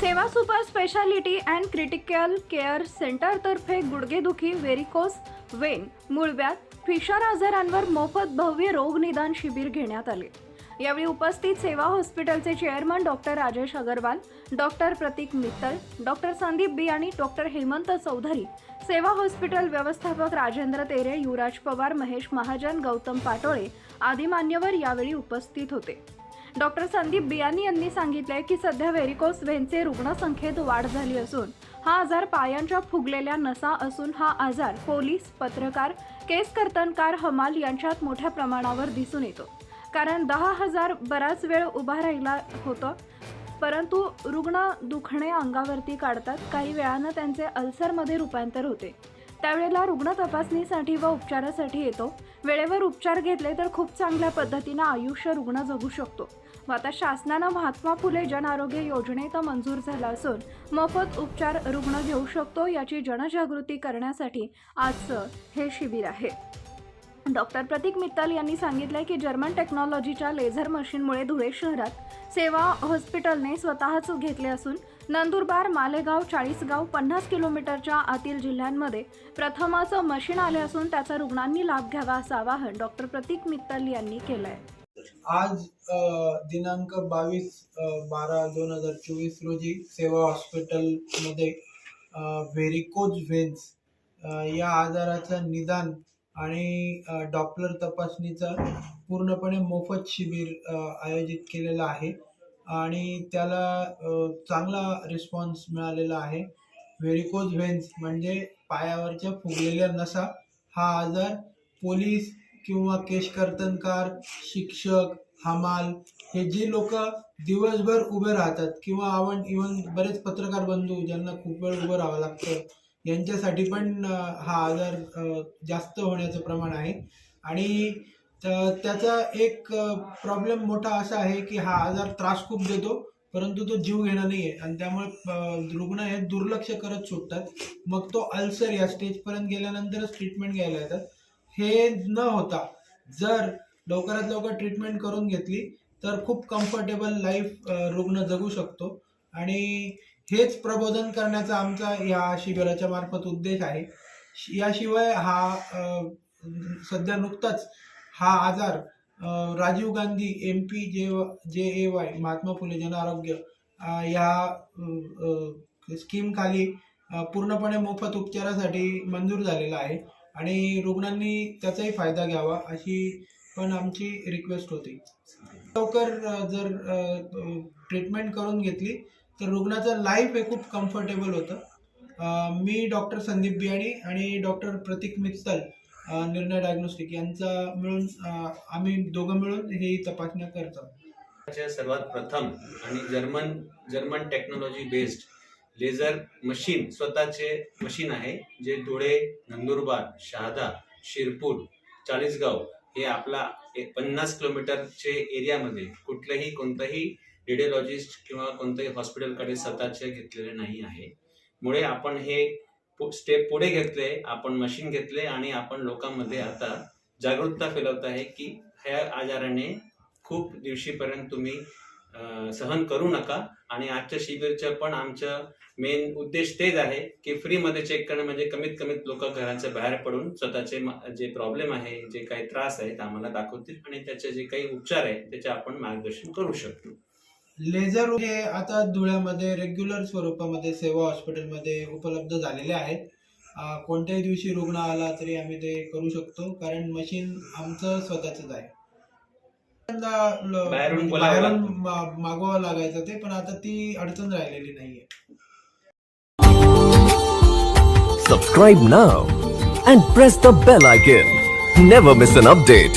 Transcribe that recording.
Seva super speciality and critical care सेंटरतर्फे गुडघेदुखी varicose vein मुळव्यात fissure आजारांवर मोफत भव्य रोगनिदान शिबिर घेण्यात आले. यावेळी उपस्थित सेवा हॉस्पिटलचे chairman doctor Rajesh Agarwal doctor Pratik Mittal doctor Sandeep B आणि डॉक्टर हेमंत चौधरी सेवा हॉस्पिटल व्यवस्थापक राजेंद्र तेरे युवराज पवार महेश महाजन गौतम पाटोळे आदी मान्यवर यावेळी उपस्थित होते. डॉक्टर संदीप बियानी यांनी सांगितले की सध्या व्हेरिकोस व्हेनचे रुग्णसंख्येत वाढ झाली असून हा आजार पायांच्या फुगलेल्या नसा असून हा आजार पोलीस पत्रकार केस कर्तनकार हमाल यांच्यात मोठ्या प्रमाणावर दिसून येतो. कारण दहा हजार बराच वेळ उभा राहिला होतं परंतु रुग्ण दुखणे अंगावरती काढतात. काही वेळानं त्यांचे अल्सरमध्ये रूपांतर होते. त्यावेळेला रुग्ण तपासणीसाठी व उपचारासाठी येतो. वेळेवर उपचार घेतले तर खूप चांगल्या पद्धतीनं आयुष्य रुग्ण जगू शकतो. व आता शासनानं महात्मा फुले जन आरोग्य योजनेत मंजूर झाला असून मोफत उपचार रुग्ण घेऊ शकतो याची जनजागृती करण्यासाठी आजचं हे शिबिर आहे. डॉक्टर प्रतीक मित्तल यांनी सांगितले की जर्मन टेक्नॉलॉजीच्या लेझर मशीनमुळे धुळे शहरात सेवा हॉस्पिटलने स्वतःच घेतले असून नंदुरबार मालेगाव चाळीसगाव पन्नास किलोमीटरच्या आतील जिल्ह्यांमध्ये प्रथमच मशीन आले असून त्याचा रुग्णांनी लाभ घ्यावा असं आवाहन डॉक्टर प्रतीक मित्तल यांनी केलं आहे आज दिनांक बावीस बारा दोन हजार चोवीस रोजी सेवा हॉस्पिटलमध्ये व्हेरिकोज व्हेन्स या आजाराचं निदान आणि डॉपलर तपासणीचं पूर्णपणे मोफत शिबिर आयोजित केलेलं आहे. आणि त्याला चांगला रिस्पॉन्स मिळालेला आहे. व्हेरिकोज व्हेन्स म्हणजे पायावरच्या फुगलेल्या नसा हा आजार पोलीस किंवा केशकर्तनकार शिक्षक हमाल हे जे लोक दिवसभर उभे राहतात किंवा आपण इवन बरेच पत्रकार बंधू ज्यांना खूप वेळ उभं राहावं लागतं यांच्यासाठी पण हा आजार जास्त होण्याचं प्रमाण आहे. आणि तर त्याचा एक प्रॉब्लेम मोठा असा आहे की हा आजार त्रास खूप देतो परंतु तो जीव घेणार नाही आहे आणि त्यामुळे रुग्ण हे दुर्लक्ष करत सुटतात. मग तो अल्सर या स्टेजपर्यंत गेल्यानंतरच ट्रीटमेंट घ्यायला येतात. हे न होता जर लवकरात लवकर ट्रीटमेंट करून घेतली तर खूप कम्फर्टेबल लाईफ रुग्ण जगू शकतो. आणि हेच प्रबोधन करण्याचा आमचा या शिबिराच्या मार्फत उद्देश आहे. याशिवाय हा सध्या नुकताच हा आजार राजीव गांधी एम पी जे जे ए वाय महात्मा फुले जन आरोग्य या स्कीमखाली पूर्णपणे मोफत उपचारासाठी मंजूर झालेला आहे आणि रुग्णांनी त्याचाही फायदा घ्यावा अशी पण आमची रिक्वेस्ट होती. लवकर जर ट्रीटमेंट करून घेतली तर रुग्णाचं लाईफ हे खूप कम्फर्टेबल होतं. मी डॉक्टर संदीप बियाणी आणि डॉक्टर प्रतीक मित्तल निर्णय डायग्नोस्टिक यांचा मिळून आम्ही दोघं मिळून हे तपासण्या करतो. सर्वात प्रथम आणि German German technology based laser machine स्वतःचे मशीन आहे जे धुळे नंदुरबार शहादा शिरपूर चाळीसगाव हे आपला एक पन्नास किलोमीटरचे एरियामध्ये कुठलंही कोणतंही रेडिओलॉजिस्ट किंवा कोणत्याही हॉस्पिटलकडे स्वतःचे घेतलेले नाही आहे. मुळे आपण हे स्टेप पुढे घेतले आपण मशीन घेतले आणि आपण लोकांमध्ये आता जागरूकता फैलवत आहे की ह्या आजाराने खूप दिवशीपर्यंत तुम्ही सहन करू नका. आणि आजच्या शिबिरचं पण आमचं मेन उद्देश तेच आहे की फ्रीमध्ये चेक करणं म्हणजे कमीत कमीत लोक घराच्या बाहेर पडून स्वतःचे जे प्रॉब्लेम आहे जे काही त्रास आहे ते आम्हाला दाखवतील आणि त्याचे जे काही उपचार आहे त्याचे आपण मार्गदर्शन करू शकतो. लेझर हे आता धुळ्यामध्ये रेग्युलर स्वरूपामध्ये सेवा हॉस्पिटलमध्ये उपलब्ध झालेले आहेत कोणत्याही दिवशी रुग्ण आला तरी आम्ही ते करू शकतो कारण मशीन आमचं स्वतःच आहे बाहेरून बोलावं बाहेरून लागतं. मा- मागवावं लागायचं ते पण आता ती अडचण राहिलेली नाहीये Subscribe now and press the bell icon. Never miss an update.